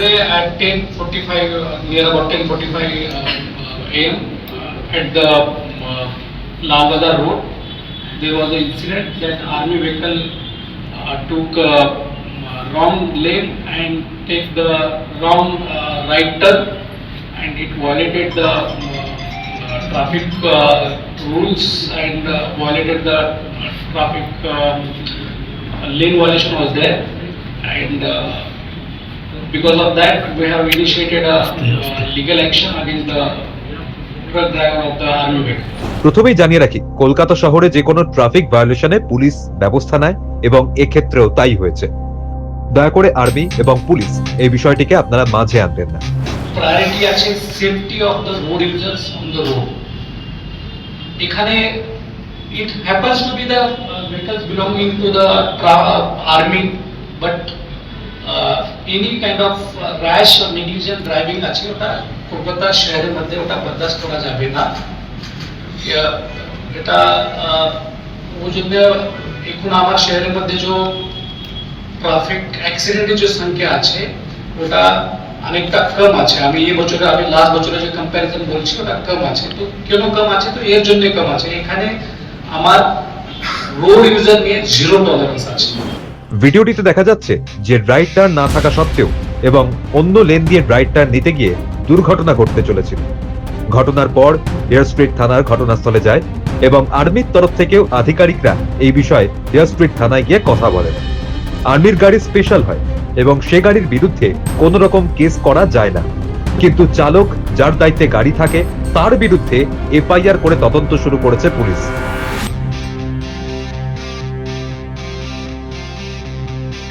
Today at 10:45, uh, near about 10:45 uh, uh, AM, at the uh, Road, there was an incident that army vehicle took uh, wrong lane and take the wrong right turn and it violated the traffic rules and violated the traffic um, lane violation was there. And because of that we have initiated a uh, legal action against the truck driver of the army vehicle. প্রথমেই জানিয়ে রাখি কলকাতা শহরে যে কোনো traffic ভায়োলেশনে police ব্যবস্থা নেয় এবং এক্ষেত্রেও তাই হয়েছে। দয়া করে আর্মি এবং পুলিশ এই বিষয়টিকে আপনারা মাঝে আনবেন না। প্রায়োরিটি আছে safety of the road users on the road এখানে any kind of rash or negligent driving আছে ওটা কলকাতা শহরের মধ্যে ওটা বরদাস্ত করা যাবে না ইয়া- এটা আহ, ওই জন্য এখন আমার শহরের মধ্যে যে ট্রাফিক অ্যাক্সিডেন্টের যে সংখ্যা আছে ওটা অনেকটা কম আছে আমি এই বছরে আমি লাস্ট বছরে যে কম্প্যারিজন বলছি ওটা কম আছে তো কেন কম আছে তো এর জন্য কম আছে এখানে আমার রোড ইউজার নিয়ে জিরো টলারেন্স আছে ভিডিওটিতে দেখা যাচ্ছে যে রাইট টার্ন না থাকা সত্ত্বেও এবং অন্য লেন দিয়ে রাইট টার্ন নিতে গিয়ে দুর্ঘটনা ঘটতে চলেছিল। ঘটনার পর এয়ার স্ট্রিট থানার ঘটনাস্থলে যায় এবং আর্মির তরফ থেকেও আধিকারিকরা এই বিষয়ে এয়ার স্ট্রিট থানায় গিয়ে কথা বলেন। আর্মির গাড়ি স্পেশাল হয় এবং সে গাড়ির বিরুদ্ধে কোনো রকম কেস করা যায় না। কিন্তু চালক, যার দায়িত্বে গাড়ি থাকে, তার বিরুদ্ধে এফআইআর করে তদন্ত শুরু করেছে পুলিশ।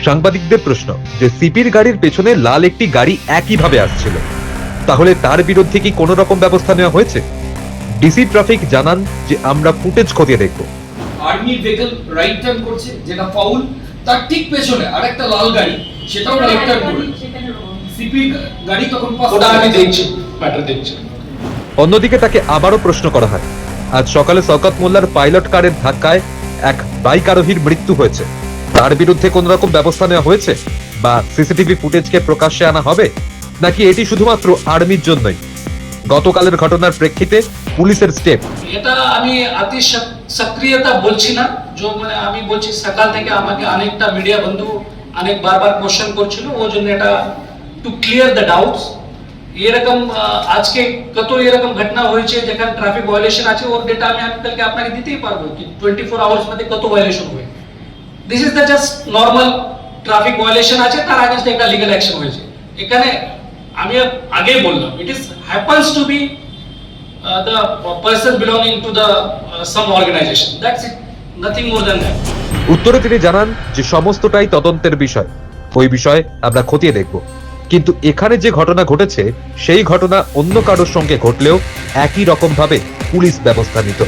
সাংবাদিকদের প্রশ্ন যে সিপির গাড়ির পেছনে লাল একটি গাড়ি একইভাবে আসছিল। তাহলে তার বিরুদ্ধে কি কোনো রকম ব্যবস্থা নেওয়া হয়েছে? ডিসি ট্রাফিক জানান যে আমরা ফুটেজ খতিয়ে দেখব। আর্মি ভেহিকল রাইট টার্ন করছে যেটা ফাউল তার ঠিক পেছনে আরেকটা লাল গাড়ি সেটাও রাইট টার্ন করে সিপি গাড়ি তখন পাস ওটা আমি দেখছি ম্যাটার দেখছি। অন্যদিকে তাকে আবারও প্রশ্ন করা হয় আজ সকালে শওকত মোল্লার পাইলট কারের ধাক্কায় এক বাইক আরোহীর মৃত্যু হয়েছে। তার বিরুদ্ধে কোন রকম ব্যবস্থা নেওয়া হয়েছে? বা সিসিটিভি ফুটেজকে প্রকাশ্যে আনা হবে? নাকি এটি শুধুমাত্র আর্মির জন্যই? গতকালের ঘটনার প্রেক্ষিতে পুলিশের স্টেপ। এটা আমি অতি সক্রিয়তা বলছি না। যে মানে আমি বলছি সকাল থেকে আমাকে অনেকটা মিডিয়া বন্ধু অনেক বারবার কোশ্চেন করছিল। ও জন্য এটা টু ক্লিয়ার দ্য ডাউটস এরকম আজকে কত এরকম ঘটনা হয়েছে, যেখানে ট্রাফিক ভায়োলেশন আছে, ওর ডেটা আমি আমি আপনাকে দিতেই পারব। টোয়েন্টি ফোর আওয়ার্স মধ্যে কত ভায়োলেশন হবে this is the just normal traffic violation আছে তার আগে একটা লিগাল অ্যাকশন হয়েছে এখানে আমি আগেই বললাম it is happens to be person belonging to the uh, some organization. That's it. Nothing more than that. উত্তরে তিনি জানান যে সমস্তটাই তদন্তের বিষয় ওই বিষয়ে আমরা খতিয়ে দেখব কিন্তু এখানে যে ঘটনা ঘটেছে সেই ঘটনা অন্য কারোর সঙ্গে ঘটলেও একই রকম ভাবে পুলিশ ব্যবস্থা নিত